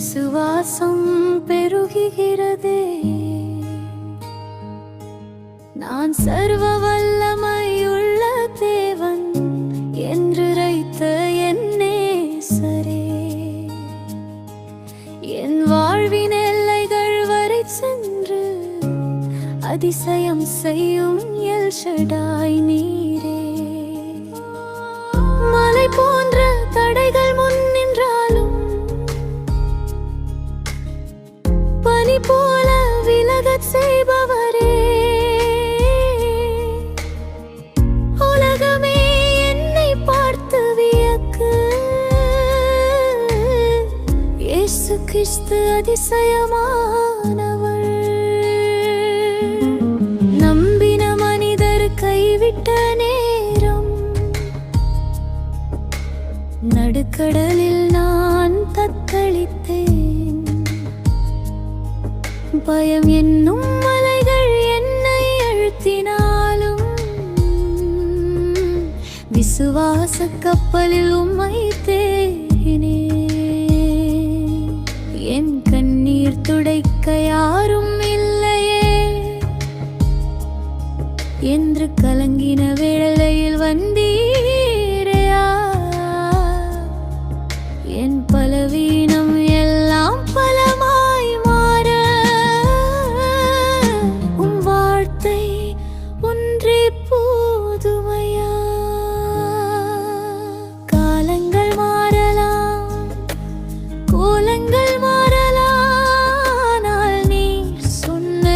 விசுவாசம் பெருகுகிறதே. நான் சர்வ வல்லமையுள்ள தேவன் என்று ரைத்த என்னே சரே என் வாழ்வின் எல்லைகள் வரை சென்று அதிசயம் செய்யும் எல் ஷடாய் நீரே. அதிசயமானவள். நம்பின மனிதர் கைவிட்ட நேரம். நடுக்கடலில் நான் தத்தளித்தேன். பயம் என்னும் மலைகள் என்னை அழுத்தினாலும் விசுவாச கப்பலில் உம்மை தேனே துடைக்க யாரும் இல்லையே. என்று கலங்கின வேளையில் வந்தீர்.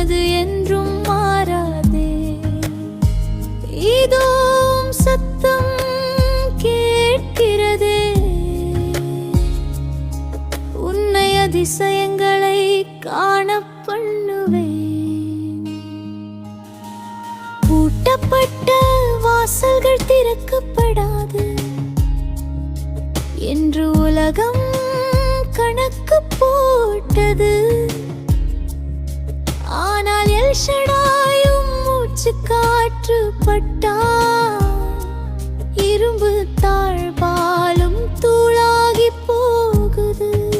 அது என்றும் மாறாதே. இதோ சத்தம் கேட்கிறதே. உன்னை அதிசயங்களை காண பண்ணுவேன். பூட்டப்பட்ட வாசல்கள் திறக்கப்படாது. என்று உலகம் கணக்கு போட்டது. மனுஷனாயும் மூச்சு காற்று பட்டா. இரும்பு தாழ்பாலும் தூளாகி போகுது.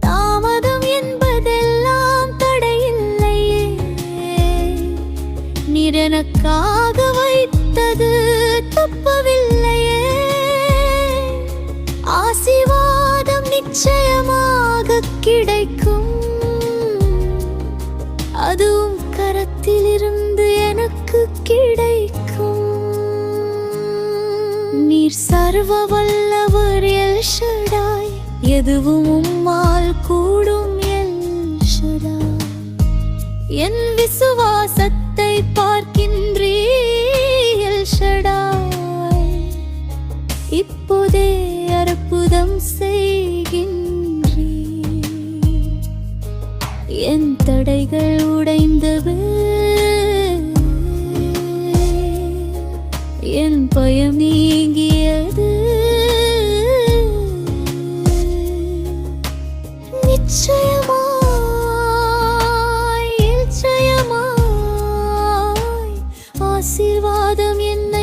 தாமதம் என்பதெல்லாம் தடையில்லையே. நிறனக்காக வைத்தது தப்பவில்லையே. ஆசிவாதம் நிச்சயமாக கிடைக்கும். அதுவும் கரத்திலிருந்து எனக்கு கிடைக்கும். நீர் சர்வ வல்லவர் எல்ஷடாய் எதுவும் உம்மால் கூடும் எல்ஷடாய் என் விசுவாசத்தை பார்த்து என் தடைகள் உடைந்தது. என் பயம் நீங்கியது. நிச்சயமாய் நிச்சயமாய் ஆசீர்வாதம் என்ன?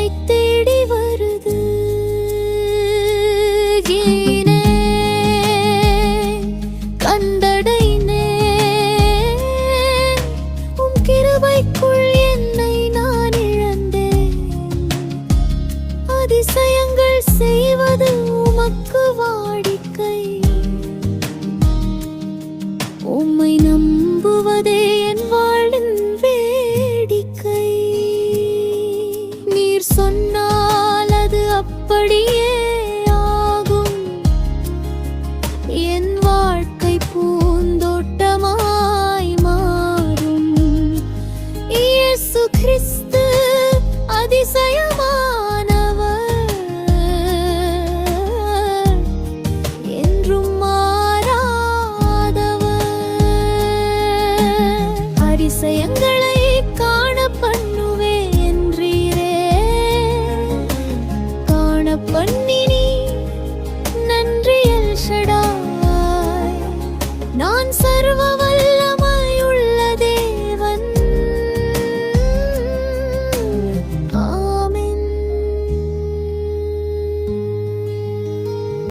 சொன்னால் அது அப்படியே